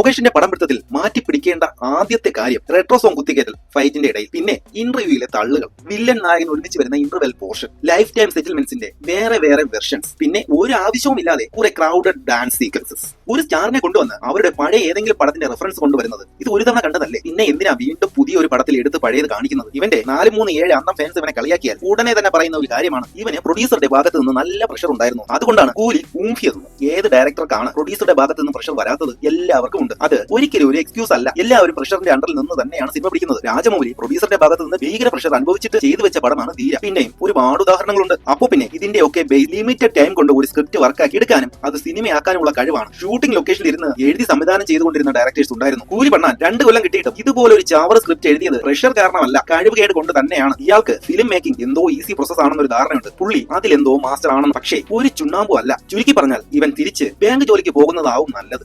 ലോകേഷിന്റെ പടം പിടുത്തത്തിൽ മാറ്റി പിടിക്കേണ്ട ആദ്യത്തെ കാര്യം റെട്രോ സോങ് കുത്തിക്കേറ്റൽ ഫൈറ്റിന്റെ ഇടയിൽ. പിന്നെ ഇന്റർവ്യൂയിലെ തള്ളുകൾ. വില്ലൻ നായകൻ ഒരുമിച്ച് വരുന്ന ഇന്റർവെൽ പോർഷൻ ലൈഫ് ടൈം സെറ്റിൽമെന്റ്സിന്റെ വേറെ വേറെ വെർഷൻസ് പിന്നെ ഒരു ആവശ്യവും ഇല്ലാതെ കുറെ ക്രൗഡഡ് ഡാൻസ് സീക്വൻസസ് ഒരു സ്റ്റാറിനെ കൊണ്ടുവന്ന് അവരുടെ പഴയ ഏതെങ്കിലും പടത്തിന്റെ റെഫറൻസ് കൊണ്ടുവരുന്നത്. ഇത് ഒരു തവണ കണ്ടതല്ലേ? പിന്നെ എന്തിനാ വീണ്ടും പുതിയ ഒരു പടത്തിൽ എടുത്ത് പഴയത് കാണിക്കുന്നത്? ഇവന്റെ നാല് മൂന്ന് ഏഴ് അന്നം ഫാൻസ് ഇവനെ കളിയാക്കിയാൽ ഉടനെ തന്നെ പറയുന്ന ഒരു കാര്യമാണ്. ഇവന് പ്രൊഡ്യൂസറുടെ ഭാഗത്ത് നിന്ന് നല്ല പ്രഷർ ഉണ്ടായിരുന്നു. അതുകൊണ്ടാണ് കൂലി ഊംഫിയത് ഏത് ഡയറക്ടർക്കാണ് പ്രൊഡ്യൂസറുടെ ഭാഗത്ത് നിന്ന് പ്രഷർ വരാത്തത്? എല്ലാവർക്കും ഉണ്ട്. അത് ഒരിക്കലും ഒരു എക്സ്ക്യൂസ് അല്ല. എല്ലാവരും പ്രഷറിന്റെ അണ്ടറിൽ നിന്ന് തന്നെയാണ് സിനിമ പിടിക്കുന്നത്. രാജമൗലി പ്രൊഡ്യൂസറിന്റെ ഭാഗത്ത് നിന്ന് ഭീകര പ്രഷർ അനുഭവിച്ചിട്ട് ചെയ്തു വെച്ച പടമാണ് ധീര. പിന്നെയും ഒരുപാട് ഉദാഹരണങ്ങളുണ്ട്. അപ്പോ പിന്നെ ഇതിന്റെ ഒക്കെ ലിമിറ്റഡ് ടൈം കൊണ്ട് ഒരു സ്ക്രിപ്റ്റ് വർക്കാക്കി എടുക്കാനും അത് സിനിമയാക്കാനുള്ള കഴിവാണ്. ഷൂട്ടിംഗ് ലൊക്കേഷനിൽ ഇരുന്ന് എഴുതി സംവിധാനം ചെയ്തുകൊണ്ടിരുന്ന ഡയറക്ടേഴ്സ് ഉണ്ടായിരുന്നു. കൂലി പണ്ണാൻ രണ്ട് കൊല്ലം കിട്ടിയിട്ടും ഇതുപോലെ ഒരു ചാവർ സ്ക്രിപ്റ്റ് എഴുതിയത് പ്രഷർ കാരണമല്ല കഴിവുകേട് കൊണ്ട് തന്നെയാണ്. ഇയാൾക്ക് ഫിലിം മേക്കിംഗ് എന്തോ ഈസി പ്രോസസ് ആണെന്നൊരു ധാരണയുണ്ട്. പുള്ളി അതിലെന്തോ മാസ്റ്റർ ആണെന്ന്. പക്ഷേ ഒരു ചുണ്ണാമ്പും അല്ല. ചുരുക്കി പറഞ്ഞാൽ ഇവൻ തിരിച്ച് ബാങ്ക് ജോലിക്ക് പോകുന്നതാവും നല്ലത്.